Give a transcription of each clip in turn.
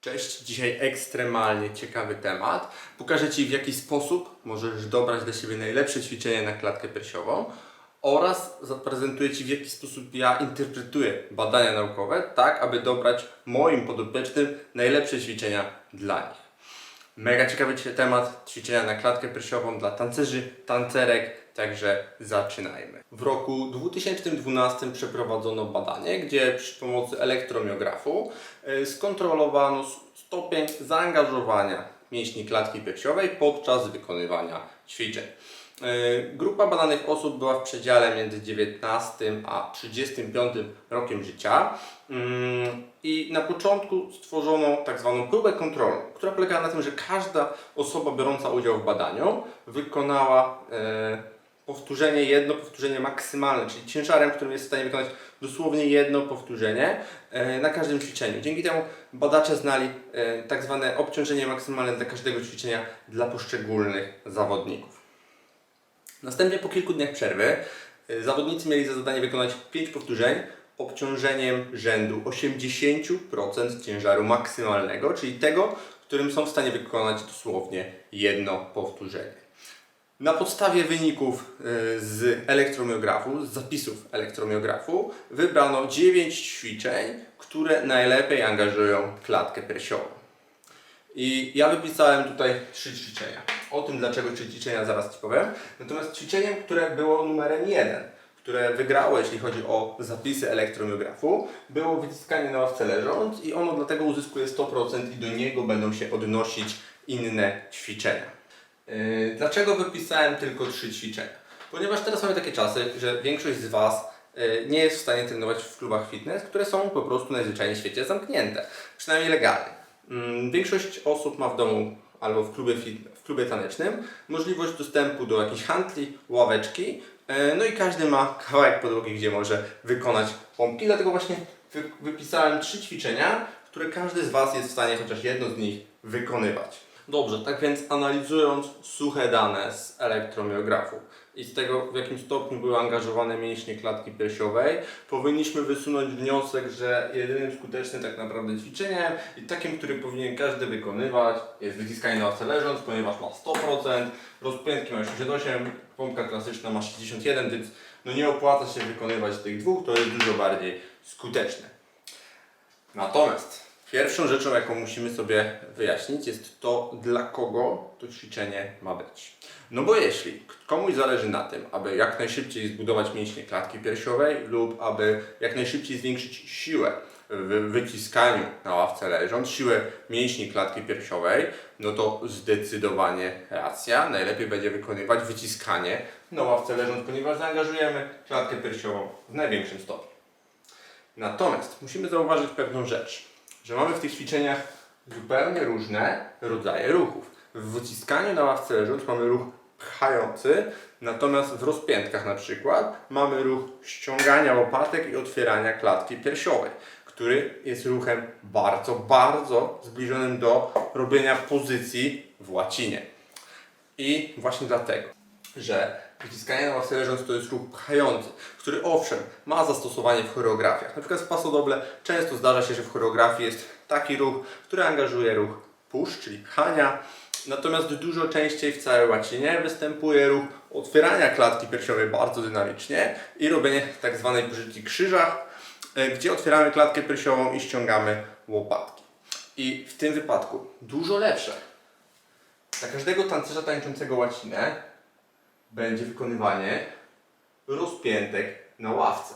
Cześć, dzisiaj ekstremalnie ciekawy temat. Pokażę Ci w jaki sposób możesz dobrać dla siebie najlepsze ćwiczenie na klatkę piersiową oraz zaprezentuję Ci w jaki sposób ja interpretuję badania naukowe, tak aby dobrać moim podopiecznym najlepsze ćwiczenia dla nich. Mega ciekawy temat ćwiczenia na klatkę piersiową dla tancerzy, tancerek, także zaczynajmy. W roku 2012 przeprowadzono badanie, gdzie przy pomocy elektromiografu y, skontrolowano stopień zaangażowania mięśni klatki piersiowej podczas wykonywania ćwiczeń. Y, Grupa badanych osób była w przedziale między 19 a 35 rokiem życia Mm, i na początku stworzono tak zwaną próbę kontrolną, która polegała na tym, że każda osoba biorąca udział w badaniu wykonała e, powtórzenie, jedno powtórzenie maksymalne, czyli ciężarem, którym jest w stanie wykonać dosłownie jedno powtórzenie e, na każdym ćwiczeniu. Dzięki temu badacze znali e, tak zwane obciążenie maksymalne dla każdego ćwiczenia dla poszczególnych zawodników. Następnie po kilku dniach przerwy y, zawodnicy mieli za zadanie wykonać 5 powtórzeń obciążeniem rzędu 80% ciężaru maksymalnego, czyli tego, którym są w stanie wykonać dosłownie jedno powtórzenie. Na podstawie wyników y, z elektromiografu, z zapisów elektromiografu, wybrano 9 ćwiczeń, które najlepiej angażują klatkę piersiową. I ja wypisałem tutaj trzy ćwiczenia. O tym, dlaczego trzy ćwiczenia, zaraz Ci powiem. Natomiast ćwiczeniem, które było numerem jeden, które wygrało, jeśli chodzi o zapisy elektromiografu, było wyciskanie na ławce leżąc i ono dlatego uzyskuje 100% i do niego będą się odnosić inne ćwiczenia. Yy, Dlaczego wypisałem tylko trzy ćwiczenia? Ponieważ teraz mamy takie czasy, że większość z Was yy, nie jest w stanie trenować w klubach fitness, które są po prostu najzwyczajniej w świecie zamknięte, przynajmniej legalnie. Mm, Większość osób ma w domu albo w klubie, w klubie tanecznym możliwość dostępu do jakichś handli, ławeczki, e, no i każdy ma kawałek podłogi, gdzie może wykonać pompki, dlatego właśnie wy, wypisałem trzy ćwiczenia, które każdy z Was jest w stanie chociaż jedno z nich wykonywać. Dobrze, tak więc analizując suche dane z elektromiografu i z tego w jakim stopniu były angażowane mięśnie klatki piersiowej, powinniśmy wysunąć wniosek, że jedynym skutecznym tak naprawdę ćwiczeniem i takim, który powinien każdy wykonywać jest wyciskanie na leżąc, ponieważ ma 100%, rozpiętki ma 68, pompka klasyczna ma 61, więc no nie opłaca się wykonywać tych dwóch, to jest dużo bardziej skuteczne. Natomiast pierwszą rzeczą, jaką musimy sobie wyjaśnić, jest to, dla kogo to ćwiczenie ma być. No bo jeśli komuś zależy na tym, aby jak najszybciej zbudować mięśnie klatki piersiowej lub aby jak najszybciej zwiększyć siłę w wyciskaniu na ławce leżąc, siłę mięśni klatki piersiowej, no to zdecydowanie racja. Najlepiej będzie wykonywać wyciskanie na ławce leżąc, ponieważ zaangażujemy klatkę piersiową w największym stopniu. Natomiast musimy zauważyć pewną rzecz, że mamy w tych ćwiczeniach zupełnie różne rodzaje ruchów. W wyciskaniu na ławce leżąc mamy ruch pchający, natomiast w rozpiętkach na przykład mamy ruch ściągania łopatek i otwierania klatki piersiowej, który jest ruchem bardzo, bardzo zbliżonym do robienia pozycji w łacinie. I właśnie dlatego, że wyciskanie na ławce leżąc to jest ruch pchający, który owszem ma zastosowanie w choreografiach. Na przykład w pasodoble często zdarza się, że w choreografii jest taki ruch, który angażuje ruch push, czyli pchania. Natomiast dużo częściej w całej łacinie występuje ruch otwierania klatki piersiowej bardzo dynamicznie i robienie tak zwanej pozycji krzyża, e, gdzie otwieramy klatkę piersiową i ściągamy łopatki. I w tym wypadku dużo lepsze dla każdego tancerza tańczącego łacinę będzie wykonywanie rozpiętek na ławce.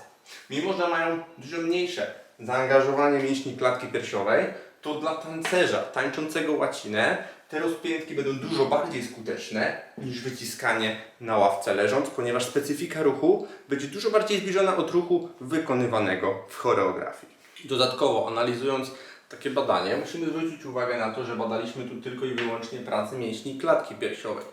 Mimo, że mają dużo mniejsze zaangażowanie mięśni klatki piersiowej, to dla tancerza tańczącego łacinę te rozpiętki będą dużo bardziej skuteczne niż wyciskanie na ławce leżąc, ponieważ specyfika ruchu będzie dużo bardziej zbliżona od ruchu wykonywanego w choreografii. Dodatkowo, analizując takie badanie, musimy zwrócić uwagę na to, że badaliśmy tu tylko i wyłącznie pracę mięśni klatki piersiowej.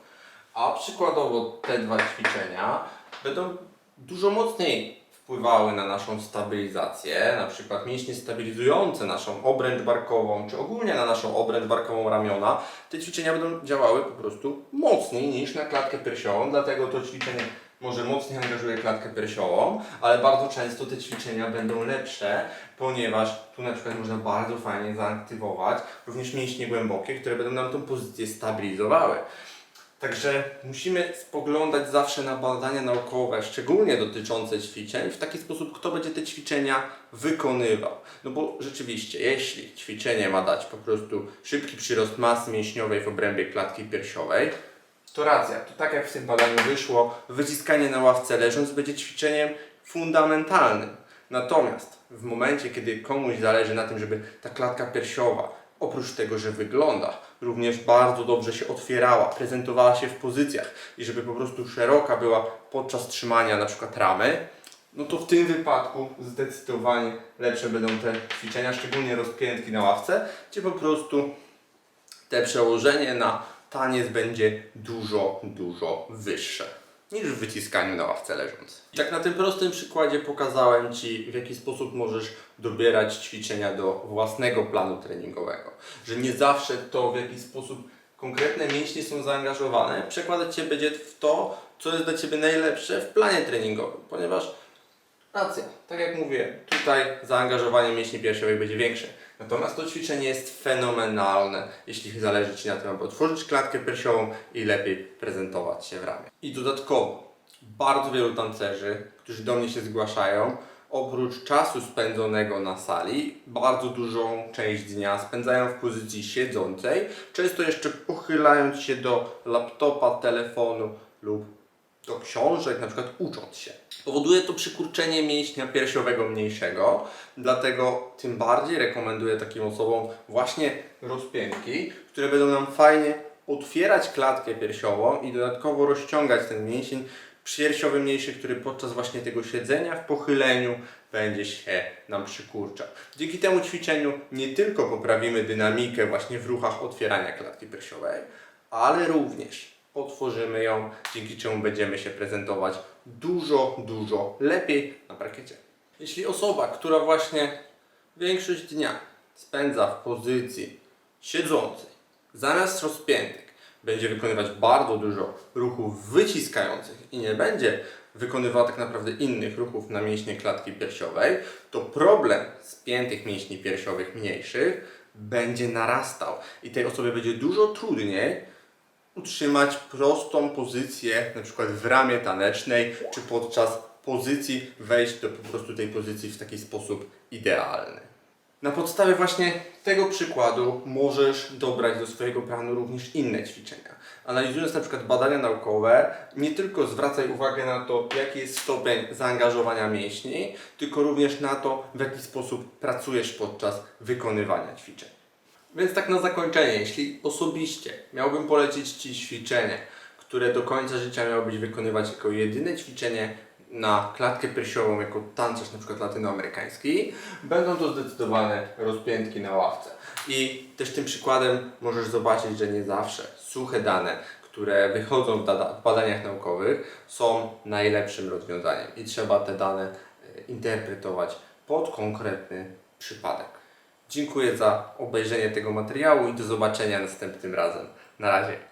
A przykładowo te dwa ćwiczenia będą dużo mocniej wpływały na naszą stabilizację, na przykład mięśnie stabilizujące naszą obręcz barkową, czy ogólnie na naszą obręcz barkową ramiona. Te ćwiczenia będą działały po prostu mocniej niż na klatkę piersiową, dlatego to ćwiczenie może mocniej angażuje klatkę piersiową, ale bardzo często te ćwiczenia będą lepsze, ponieważ tu na przykład można bardzo fajnie zaaktywować również mięśnie głębokie, które będą nam tą pozycję stabilizowały. Także musimy spoglądać zawsze na badania naukowe, szczególnie dotyczące ćwiczeń, w taki sposób, kto będzie te ćwiczenia wykonywał. No bo rzeczywiście, jeśli ćwiczenie ma dać po prostu szybki przyrost masy mięśniowej w obrębie klatki piersiowej, to racja, to tak jak w tym badaniu wyszło, wyciskanie na ławce leżąc będzie ćwiczeniem fundamentalnym. Natomiast w momencie, kiedy komuś zależy na tym, żeby ta klatka piersiowa, oprócz tego, że wygląda, również bardzo dobrze się otwierała, prezentowała się w pozycjach. I żeby po prostu szeroka była podczas trzymania na przykład ramy, no to w tym wypadku zdecydowanie lepsze będą te ćwiczenia, szczególnie rozpiętki na ławce, gdzie po prostu te przełożenie na taniec będzie dużo, dużo wyższe niż w wyciskaniu na ławce leżąc. Tak na tym prostym przykładzie pokazałem Ci, w jaki sposób możesz dobierać ćwiczenia do własnego planu treningowego. Że nie zawsze to, w jaki sposób konkretne mięśnie są zaangażowane, przekładać Cię będzie w to, co jest dla Ciebie najlepsze w planie treningowym, ponieważ Racja, tak jak mówię, tutaj zaangażowanie mięśni piersiowych będzie większe. Natomiast to ćwiczenie jest fenomenalne, jeśli zależy Ci na tym, aby otworzyć klatkę piersiową i lepiej prezentować się w ramię. I dodatkowo, bardzo wielu tancerzy, którzy do mnie się zgłaszają, oprócz czasu spędzonego na sali, bardzo dużą część dnia spędzają w pozycji siedzącej, często jeszcze pochylając się do laptopa, telefonu lub do książek, na przykład ucząc się. Powoduje to przykurczenie mięśnia piersiowego mniejszego, dlatego tym bardziej rekomenduję takim osobom właśnie rozpiętki, które będą nam fajnie otwierać klatkę piersiową i dodatkowo rozciągać ten mięsień piersiowy mniejszy, który podczas właśnie tego siedzenia w pochyleniu będzie się nam przykurczał. Dzięki temu ćwiczeniu nie tylko poprawimy dynamikę właśnie w ruchach otwierania klatki piersiowej, ale również otworzymy ją, dzięki czemu będziemy się prezentować dużo, dużo lepiej na parkiecie. Jeśli osoba, która właśnie większość dnia spędza w pozycji siedzącej, zamiast rozpiętek, będzie wykonywać bardzo dużo ruchów wyciskających i nie będzie wykonywała tak naprawdę innych ruchów na mięśnie klatki piersiowej, to problem spiętych mięśni piersiowych mniejszych będzie narastał i tej osobie będzie dużo trudniej utrzymać prostą pozycję, na przykład w ramie tanecznej, czy podczas pozycji wejść do po prostu tej pozycji w taki sposób idealny. Na podstawie właśnie tego przykładu możesz dobrać do swojego planu również inne ćwiczenia. Analizując na przykład badania naukowe, nie tylko zwracaj uwagę na to, jaki jest stopień zaangażowania mięśni, tylko również na to, w jaki sposób pracujesz podczas wykonywania ćwiczeń. Więc tak na zakończenie, jeśli osobiście miałbym polecić Ci ćwiczenie, które do końca życia miałbyś wykonywać jako jedyne ćwiczenie na klatkę piersiową jako tancerz na przykład latynoamerykański, będą to zdecydowane rozpiętki na ławce. I też tym przykładem możesz zobaczyć, że nie zawsze suche dane, które wychodzą w w badaniach naukowych są najlepszym rozwiązaniem i trzeba te dane e, interpretować pod konkretny przypadek. Dziękuję za obejrzenie tego materiału i do zobaczenia następnym razem. Na razie.